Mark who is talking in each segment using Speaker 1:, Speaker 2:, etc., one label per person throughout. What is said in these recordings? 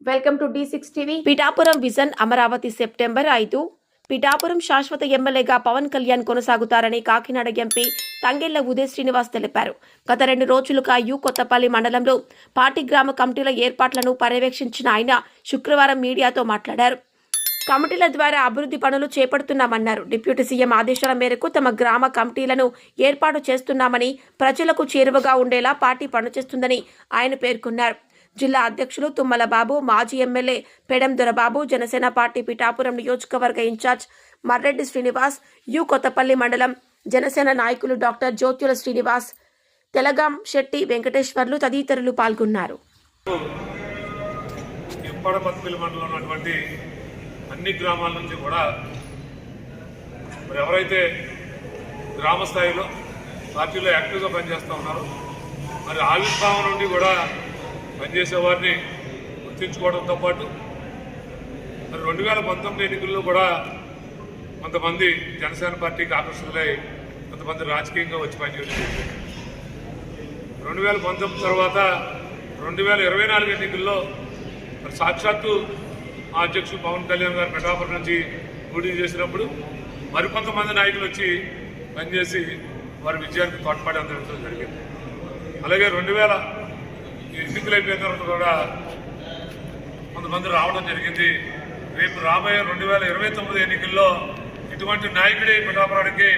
Speaker 1: Welcome to D six TV. Pithapuram vision Amaravati September ఐదు. పిఠాపురం శాశ్వత ఎమ్మెల్యేగా పవన్ కళ్యాణ్ కొనసాగుతారని కాకినాడ ఎంపీ తంగెళ్ళ ఉదయ్ శ్రీనివాస్ తెలిపారు. గత రెండు రోజులుగా యు కొత్తపల్లి మండలంలో పార్టీ గ్రామ కమిటీల ఏర్పాట్లను పర్యవేక్షించిన ఆయన శుక్రవారం మీడియాతో మాట్లాడారు. కమిటీల ద్వారా అభివృద్ధి పనులు చేపడుతున్నామన్నారు. డిప్యూటీ సీఎం ఆదేశాల మేరకు తమ గ్రామ కమిటీలను ఏర్పాటు చేస్తున్నామని ప్రజలకు చేరువగా ఉండేలా పార్టీ పనిచేస్తుందని ఆయన పేర్కొన్నారు. జిల్లా అధ్యక్షులు తుమ్మల బాబు మాజీ ఎమ్మెల్యే పెడం దొరబాబు జనసేన పార్టీ పిఠాపురం నియోజకవర్గ ఇన్ఛార్జ్ మర్రెడ్డి శ్రీనివాస్ యు కొత్తపల్లి మండలం జనసేన నాయకులు డాక్టర్ జ్యోత్యుల శ్రీనివాస్ తెలగాం శెట్టి వెంకటేశ్వర్లు తదితరులు పాల్గొన్నారు.
Speaker 2: ఎంపడపత్తిపల్లి మండలంలో ఉన్నటువంటి అన్ని గ్రామాల నుంచి కూడా మరి ఎవరైతే గ్రామ స్థాయిలో పార్టీలో యాక్టివ్గా పనిచేస్తూ ఉన్నారో మరి ఆవిర్భావం నుండి కూడా పనిచేసే వారిని గుర్తించుకోవడంతో పాటు మరి రెండు వేల పంతొమ్మిది ఎన్నికల్లో కూడా కొంతమంది జనసేన పార్టీకి ఆకర్షితులై కొంతమంది రాజకీయంగా వచ్చి పనిచేయడం రెండు వేల పంతొమ్మిది తర్వాత రెండు వేల ఇరవై నాలుగు ఎన్నికల్లో మరి సాక్షాత్తు మా అధ్యక్షుడు పవన్ కళ్యాణ్ గారు పెటాపురం నుంచి పోటీ చేసినప్పుడు మరికొంతమంది నాయకులు వచ్చి పనిచేసి వారి విజయానికి తోడ్పాటు అందడం జరిగింది. అలాగే రెండు వేల ఎన్నికలు అయిపోయిన తర్వాత కూడా కొంతమంది రావడం జరిగింది. రేపు రాబోయే రెండు వేల ఇరవై తొమ్మిది ఎన్నికల్లో ఇటువంటి నాయకుడి పిఠాపురానికి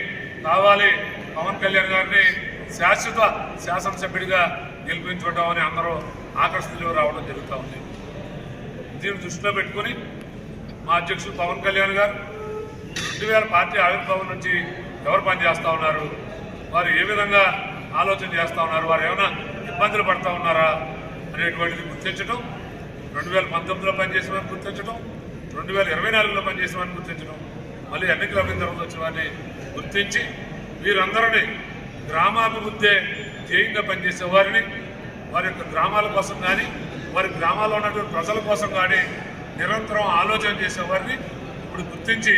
Speaker 2: కావాలి. పవన్ కళ్యాణ్ గారిని శాశ్వత శాసనసభ్యుడిగా గెలిపించుకుంటామని అందరూ ఆకర్షణలో రావడం జరుగుతూ ఉంది. దీన్ని దృష్టిలో పెట్టుకొని మా అధ్యక్షుడు పవన్ కళ్యాణ్ గారు రెండు వేల పార్టీ ఆవిర్భావం నుంచి ఎవరు పనిచేస్తూ ఉన్నారు? వారు ఏ విధంగా ఆలోచన చేస్తూ ఉన్నారు? వారు ఏమైనా ఇబ్బందులు పడుతూ ఉన్నారా అనేటువంటిది గుర్తించడం రెండు వేల పంతొమ్మిదిలో పనిచేసిన వారిని గుర్తించడం రెండు వేల ఇరవై నాలుగులో పనిచేసిన వారిని గుర్తించడం మళ్ళీ ఎన్నికల అయిన తర్వాత వచ్చిన వారిని గుర్తించి వీరందరినీ గ్రామాభివృద్ధి ధ్యేయంగా పనిచేసే వారిని వారి యొక్క గ్రామాల కోసం కానీ వారి గ్రామాల్లో ఉన్నటువంటి ప్రజల కోసం కానీ నిరంతరం ఆలోచన చేసేవారిని ఇప్పుడు గుర్తించి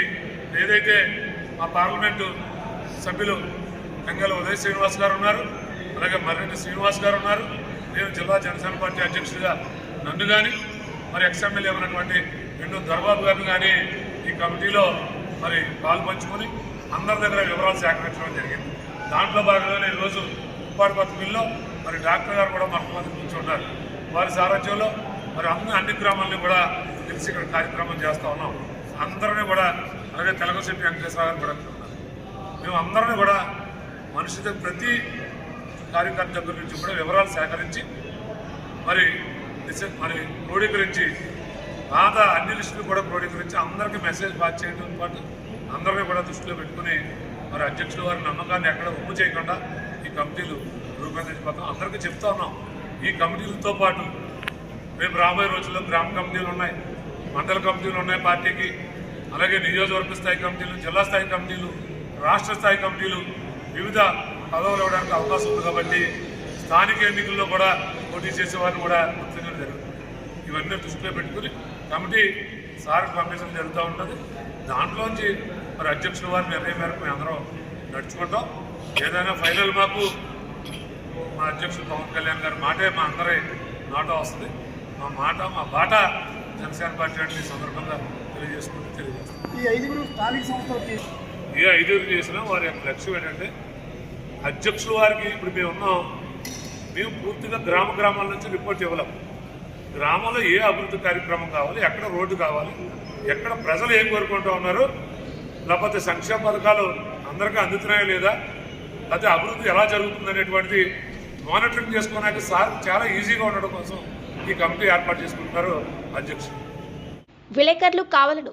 Speaker 2: ఏదైతే మా పార్లమెంటు సభ్యులు గంగల ఉదయ శ్రీనివాస్ గారు ఉన్నారు అలాగే మర్రెడ్డి శ్రీనివాస్ గారు ఉన్నారు. నేను జిల్లా జనసేన పార్టీ అధ్యక్షుడిగా నన్ను కానీ మరి ఎక్స్ఎమ్మెల్యే ఉన్నటువంటి రెండు దర్బాబు గారిని కానీ ఈ కమిటీలో మరి పాలు పంచుకొని అందరి దగ్గర వివరాలు సేకరించడం జరిగింది. దాంట్లో భాగంగానే ఈరోజు ఉప్పాడు పత్రికల్లో మరి డాక్టర్ గారు కూడా మొట్టమొదటి కూర్చున్నారు. వారి సారథ్యంలో మరి అన్ని అన్ని గ్రామాలని కూడా తెలిసి ఇక్కడ కార్యక్రమం చేస్తూ ఉన్నాం. అందరినీ కూడా అలాగే తెలగశెట్టి వెంకటేశ్వర గారు కూడా ఉన్నారు మేము అందరినీ కూడా మనిషి ప్రతి కార్యకర్త గురించి నుంచి కూడా వివరాలు సేకరించి మరి మరి క్రోడీకరించి పాత అన్ని లిస్టులు కూడా క్రోడీకరించి అందరికీ మెసేజ్ పాస్ చేయడంతో పాటు అందరినీ కూడా దృష్టిలో పెట్టుకుని మరి అధ్యక్షుల వారి నమ్మకాన్ని ఎక్కడ ఉప్పు చేయకుండా ఈ కమిటీలు రూపొందించిపోతాం. అందరికీ చెప్తా ఉన్నాం. ఈ కమిటీలతో పాటు రేపు రాబోయే రోజుల్లో గ్రామ కమిటీలు ఉన్నాయి మండల కమిటీలు ఉన్నాయి పార్టీకి అలాగే నియోజకవర్గ స్థాయి కమిటీలు జిల్లా స్థాయి కమిటీలు రాష్ట్ర స్థాయి కమిటీలు వివిధ పదవులు ఇవ్వడానికి అవకాశం ఉంది కాబట్టి స్థానిక ఎన్నికల్లో కూడా పోటీ చేసే వారిని కూడా గుర్తించడం జరుగుతుంది. ఇవన్నీ దృష్టిలో పెట్టుకుని కమిటీ సార్కి పంపించడం జరుగుతూ ఉంటుంది. దాంట్లోంచి మరి అధ్యక్షుల వారి నిర్ణయం మేరకు మేము అందరం నడుచుకుంటాం. ఏదైనా ఫైనల్ మాకు మా అధ్యక్షుడు పవన్ కళ్యాణ్ గారి మాటే మా అందరి మాట వస్తుంది. మా మాట మా బాట జనసేన పార్టీ అంటే సందర్భంగా తెలియజేసుకుంటూ తెలియజేస్తాం.
Speaker 3: ఈ ఐదుగురు స్థానిక సంస్థలకి
Speaker 2: ఏ ఐదుగురు చేసినా వారి యొక్క లక్ష్యం ఏంటంటే అధ్యక్షుల వారికి ఇప్పుడు మేము ఉన్నాం. మేము పూర్తిగా గ్రామ గ్రామాల నుంచి రిపోర్ట్ ఇవ్వలేము గ్రామంలో ఏ అభివృద్ధి కార్యక్రమం కావాలి ఎక్కడ రోడ్డు కావాలి ఎక్కడ ప్రజలు ఏం కోరుకుంటూ ఉన్నారు లేకపోతే సంక్షేమ పథకాలు అందరికీ అందుతున్నాయా లేదా లేకపోతే అభివృద్ధి ఎలా జరుగుతుంది అనేటువంటిది మానిటరింగ్ చేసుకోవడానికి సార్ చాలా ఈజీగా ఉండడం కోసం ఈ కమిటీ ఏర్పాటు చేసుకుంటున్నారు అధ్యక్షులు.
Speaker 1: విలేకరులు కావాలను